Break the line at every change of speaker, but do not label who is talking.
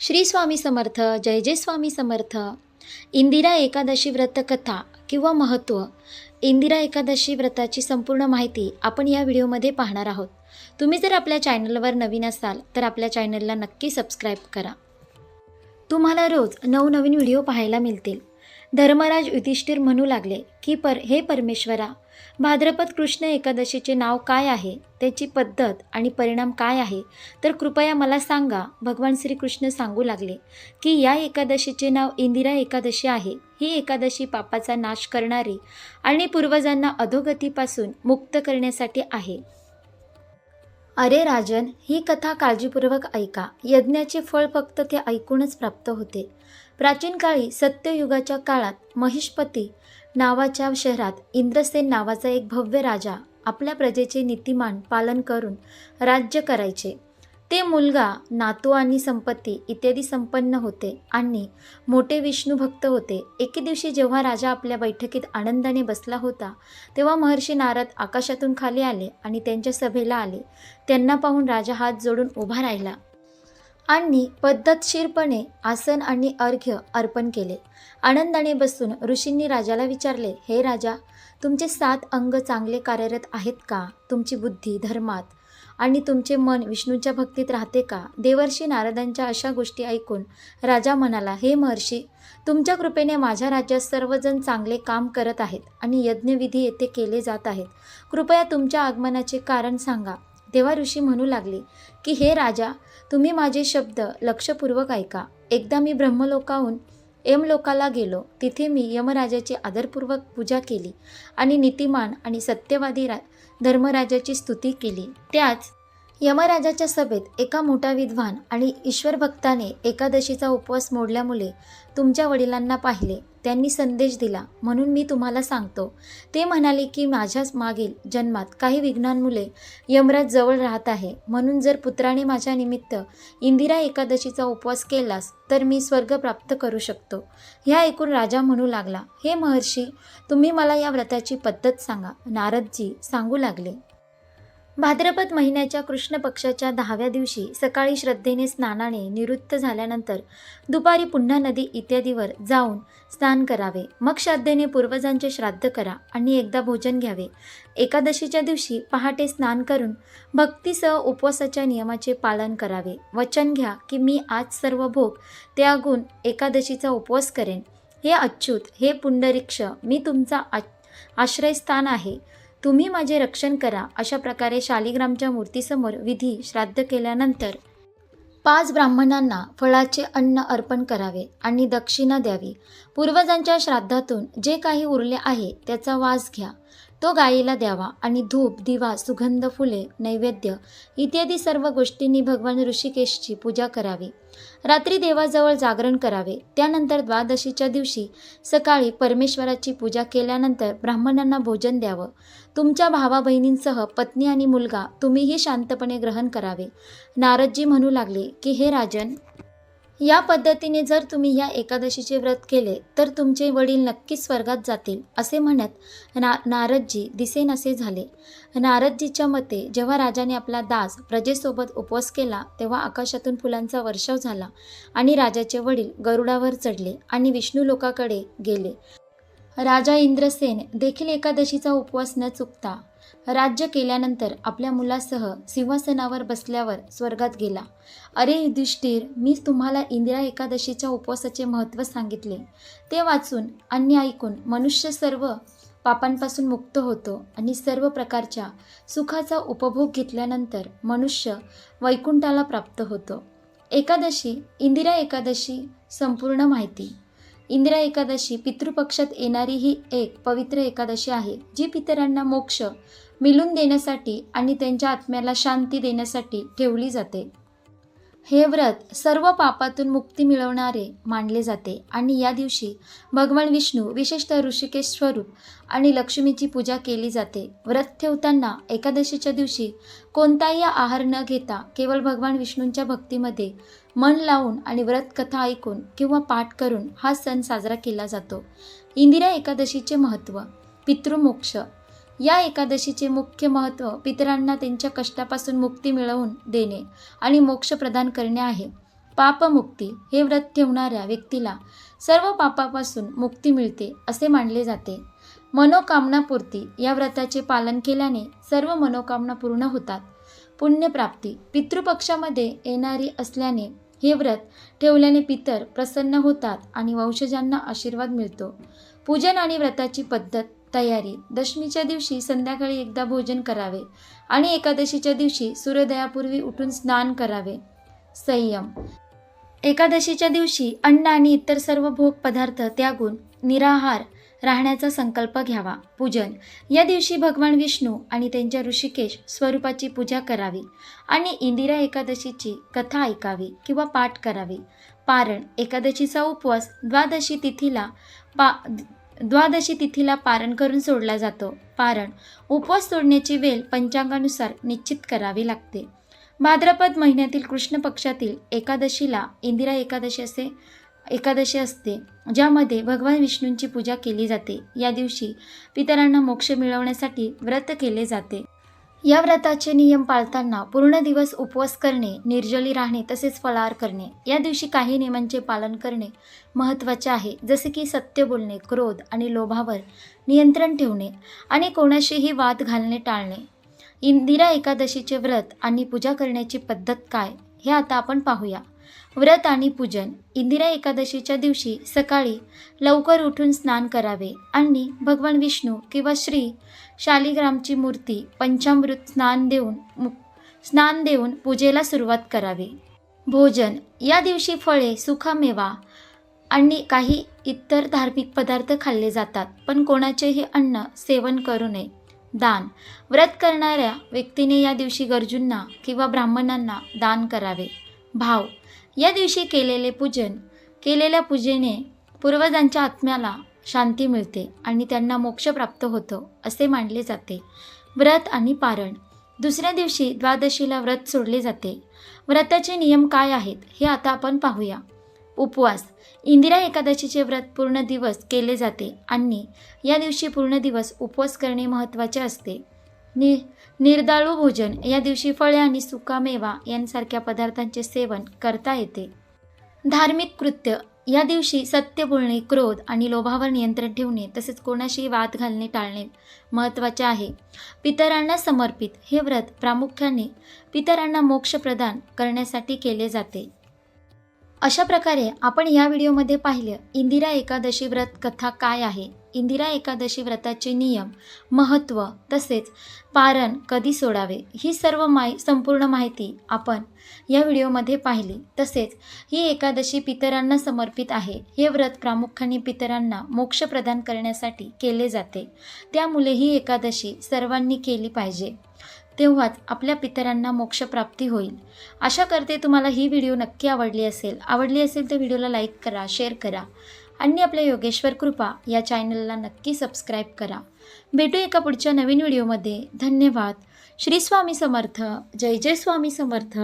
श्री स्वामी समर्थ जय जय स्वामी समर्थ. इंदिरा एकादशी व्रत कथा किंवा महत्त्व इंदिरा एकादशी व्रताची संपूर्ण माहिती आपण या व्हिडिओमध्ये पाहणार आहोत. तुम्ही जर आपल्या चॅनलवर नवीन असाल तर आपल्या चॅनलला नक्की सबस्क्राईब करा. तुम्हाला रोज नवनवीन व्हिडिओ पाहायला मिळतील. धर्मराज युधिष्ठिर म्हणू लागले की पर हे परमेश्वरा भाद्रपद कृष्ण एकादशीचे नाव काय आहे? त्याची पद्धत आणि परिणाम काय आहे? तर कृपया मला सांगा भगवान श्रीकृष्ण सांगू लागले की या एकादशीचे नाव इंदिरा एकादशी आहे. ही एकादशी पापाचा नाश करणारी आणि पूर्वजांना अधोगतीपासून मुक्त करण्यासाठी आहे. अरे राजन ही कथा काळजीपूर्वक ऐका. यज्ञाचे फळ फक्त ते ऐकूनच प्राप्त होते. प्राचीन काळी सत्ययुगाच्या काळात महिषपती नावाच्या शहरात इंद्रसेन नावाचा एक भव्य राजा आपल्या प्रजेचे नीतिमान पालन करून राज्य करायचे. ते मुलगा नातू आणि संपत्ती इत्यादी संपन्न होते आणि मोठे विष्णू भक्त होते. एके दिवशी जेव्हा राजा आपल्या बैठकीत आनंदाने बसला होता तेव्हा महर्षी नारद आकाशातून खाली आले आणि त्यांच्या सभेला आले. त्यांना पाहून राजा हात जोडून उभा राहिला. आणि पद्धतशीरपणे आसन आणि अर्घ्य अर्पण केले. आनंदाने बसून ऋषींनी राजाला विचारले हे राजा तुमचे सात अंग चांगले कार्यरत आहेत का? तुमची बुद्धी धर्मात आणि तुमचे मन विष्णूच्या भक्तीत राहते का देवर्षी नारदांच्या अशा गोष्टी ऐकून राजा म्हणाला हे महर्षी तुमच्या कृपेने माझ्या राज्यात सर्वजण चांगले काम करत आहेत आणि यज्ञविधी येथे केले जात आहेत. कृपया तुमच्या आगमनाचे कारण सांगा. तेव्हा ऋषी म्हणू लागले की हे राजा तुम्ही माझे शब्द लक्षपूर्वक ऐका. एकदा मी ब्रह्मलोकाहून यमलोकाला गेलो. तिथे मी यमराजाची आदरपूर्वक पूजा केली आणि नीतिमान आणि सत्यवादी रा धर्मराजाची स्तुती केली. त्याच यमराजाच्या सभेत एका मोठा विद्वान आणि ईश्वरभक्ताने एकादशीचा उपवास मोडल्यामुळे तुमच्या वडिलांना पाहिले. त्यांनी संदेश दिला म्हणून मी तुम्हाला सांगतो. ते म्हणाले की माझ्याच मागील जन्मात काही विघ्नांमुळे यमराज जवळ राहत आहे. म्हणून जर पुत्राने माझ्या निमित्त इंदिरा एकादशीचा उपवास केलास तर मी स्वर्ग प्राप्त करू शकतो ह्या ऐकून राजा म्हणू लागला हे महर्षी तुम्ही मला या व्रताची पद्धत सांगा नारदजी सांगू लागले. भाद्रपद महिन्याच्या कृष्ण पक्षाच्या दहाव्या दिवशी सकाळी श्रद्धेने स्नानाने निवृत्त झाल्यानंतर दुपारी पुन्हा नदी इत्यादीवर जाऊन स्नान करावे. मग श्रद्धेने पूर्वजांचे श्राद्ध करा आणि एकदा भोजन घ्यावे. एकादशीच्या दिवशी पहाटे स्नान करून भक्तीसह उपवासाच्या नियमाचे पालन करावे. वचन घ्या की मी आज सर्व भोग त्यागून एकादशीचा उपवास करेन. हे अच्युत हे पुंडरीक्ष मी तुमचा आ आश्रयस्थान आहे. तुम्ही माझे रक्षण करा अशा प्रकारे शालिग्रामच्या मूर्तीसमोर विधी श्राद्ध केल्यानंतर पाच ब्राह्मणांना फळाचे अन्न अर्पण करावे आणि दक्षिणा द्यावी. पूर्वजांच्या श्राद्धातून जे काही उरले आहे त्याचा वास घ्या. तो गायीला द्यावा आणि धूप दिवा सुगंध फुले नैवेद्य इत्यादी सर्व गोष्टींनी भगवान ऋषिकेशची पूजा करावी. रात्री देवाजवळ जागरण करावे. त्यानंतर द्वादशीच्या दिवशी सकाळी परमेश्वराची पूजा केल्यानंतर ब्राह्मणांना भोजन द्यावं. तुमच्या भावा बहिणींसह पत्नी आणि मुलगा तुम्हीही शांतपणे ग्रहण करावे. नारदजी म्हणू लागले की हे राजन या पद्धतीने जर तुम्ही या एकादशीचे व्रत केले तर तुमचे वडील नक्कीच स्वर्गात जातील असे म्हणत ना नारदजी दिसेनासे झाले. नारदजीच्या मते जेव्हा राजाने आपला दास प्रजेसोबत उपवास केला तेव्हा आकाशातून फुलांचा वर्षाव झाला आणि राजाचे वडील गरुडावर चढले आणि विष्णू लोकाकडे गेले. राजा इंद्रसेन देखील एकादशीचा उपवास न चुकता राज्य केल्यानंतर आपल्या मुलासह सिंहासनावर बसल्यावर स्वर्गात गेला. अरे युधिष्ठिर मी तुम्हाला इंदिरा एकादशीच्या उपवासाचे महत्त्व सांगितले. ते वाचून आणि ऐकून मनुष्य सर्व पापांपासून मुक्त होतो आणि सर्व प्रकारच्या सुखाचा उपभोग घेतल्यानंतर मनुष्य वैकुंठाला प्राप्त होतो. एकादशी इंदिरा एकादशी संपूर्ण माहिती. इंदिरा एकादशी पितृपक्षात येणारी ही एक पवित्र एकादशी आहे जी पितरांना मोक्ष मिळून देण्यासाठी आणि त्यांच्या आत्म्याला शांती देण्यासाठी ठेवली जाते. हे व्रत सर्व पापातून मुक्ती मिळवणारे मानले जाते आणि या दिवशी भगवान विष्णू विशेषतः ऋषिकेश स्वरूप आणि लक्ष्मीची पूजा केली जाते. व्रत ठेवताना एकादशीच्या दिवशी कोणताही आहार न घेता केवळ भगवान विष्णूंच्या भक्तीमध्ये मन लावून आणि व्रतकथा ऐकून किंवा पाठ करून हा सण साजरा केला जातो. इंदिरा एकादशीचे महत्त्व पितृमोक्ष. या एकादशीचे मुख्य महत्त्व पितरांना त्यांच्या कष्टापासून मुक्ती मिळवून देणे आणि मोक्ष प्रदान करणे आहे. पापमुक्ती हे व्रत ठेवणाऱ्या व्यक्तीला सर्व पापापासून मुक्ती मिळते असे मानले जाते. मनोकामनापूर्ती या व्रताचे पालन केल्याने सर्व मनोकामना पूर्ण होतात. पुण्यप्राप्ती पितृपक्षामध्ये येणारी असल्याने हे व्रत ठेवल्याने पितर प्रसन्न होतात आणि वंशजांना आशीर्वाद मिळतो. पूजन आणि व्रताची पद्धत तयारी. दशमीच्या दिवशी संध्याकाळी एकदा भोजन करावे आणि एकादशीच्या दिवशी सूर्योदयापूर्वी उठून स्नान करावे. संयम. एकादशीच्या दिवशी अन्न आणि इतर सर्व भोग पदार्थ त्यागून निराहार राहण्याचा संकल्प घ्यावा. पूजन. या दिवशी भगवान विष्णू आणि त्यांच्या ऋषिकेश स्वरूपाची पूजा करावी आणि इंदिरा एकादशीची कथा ऐकावी किंवा पाठ करावी. पारण. एकादशीचा उपवास द्वादशी तिथीला पा द्वादशी तिथीला पारण करून सोडला जातो. पारण. उपवास सोडण्याची वेळ पंचांगानुसार निश्चित करावी लागते. भाद्रपद महिन्यातील कृष्ण पक्षातील एकादशीला इंदिरा एकादशी असे एकादशी असते ज्यामध्ये भगवान विष्णूंची पूजा केली जाते. या दिवशी पितरांना मोक्ष मिळवण्यासाठी व्रत केले जाते. या व्रताचे नियम पाळताना पूर्ण दिवस उपवास करणे निर्जली राहणे तसेच फळाहार करणे या दिवशी काही नियमांचे पालन करणे महत्त्वाचे आहे. जसे की सत्य बोलणे क्रोध आणि लोभावर नियंत्रण ठेवणे आणि कोणाशीही वाद घालणे टाळणे. इंदिरा एकादशीचे व्रत आणि पूजा करण्याची पद्धत काय हे आता आपण पाहूया. व्रत आणि पूजन. इंदिरा एकादशीच्या दिवशी सकाळी लवकर उठून स्नान करावे आणि भगवान विष्णू किंवा श्री शालिग्रामची मूर्ती पंचामृत स्नान देऊन मु स्नान देऊन पूजेला सुरुवात करावी. भोजन. या दिवशी फळे सुखामेवा आणि काही इतर धार्मिक पदार्थ खाल्ले जातात पण कोणाचेही अन्न सेवन करू नये. दान. व्रत करणाऱ्या व्यक्तीने या दिवशी गरजूंना किंवा ब्राह्मणांना दान करावे. भाव. या दिवशी केलेले पूजन केलेल्या पूजेने पूर्वजांच्या आत्म्याला शांती मिळते आणि त्यांना मोक्ष प्राप्त होतं असे मानले जाते. व्रत आणि पारण. दुसऱ्या दिवशी द्वादशीला व्रत सोडले जाते. व्रताचे नियम काय आहेत हे आता आपण पाहूया. उपवास. इंदिरा एकादशीचे व्रत पूर्ण दिवस केले जाते आणि या दिवशी पूर्ण दिवस उपवास करणे महत्त्वाचे असते. नि निर्दाळू भोजन या दिवशी फळे आणि सुकामेवा यांसारख्या पदार्थांचे सेवन करता येते. धार्मिक कृत्य या दिवशी सत्य बोलणे क्रोध आणि लोभावर नियंत्रण ठेवणे तसेच कोणाशी वाद घालणे टाळणे महत्त्वाचे आहे. पितरांना समर्पित हे व्रत प्रामुख्याने पितरांना मोक्ष प्रदान करण्यासाठी केले जाते. अशा प्रकारे आपण या व्हिडिओमध्ये पाहिलं इंदिरा एकादशी व्रत कथा काय आहे. इंदिरा एकादशी व्रताचे नियम महत्त्व तसेच पारण कधी सोडावे ही सर्व माहि संपूर्ण माहिती आपण या व्हिडिओमध्ये पाहिली. तसेच ही एकादशी पितरांना समर्पित आहे. हे व्रत प्रामुख्याने पितरांना मोक्ष प्रदान करण्यासाठी केले जाते. त्यामुळे ही एकादशी सर्वांनी केली पाहिजे. तेव्हाच आपल्या पितरांना मोक्षप्राप्ती होईल. आशा करते तुम्हाला ही व्हिडिओ नक्की आवडली असेल. आवडली असेल तर व्हिडिओला लाईक करा शेअर करा आणि आपल्या योगेश्वर कृपा या चॅनलला नक्की सबस्क्राईब करा. भेटू एका पुढच्या नवीन व्हिडिओमध्ये. धन्यवाद. श्री स्वामी समर्थ. जय जय स्वामी समर्थ.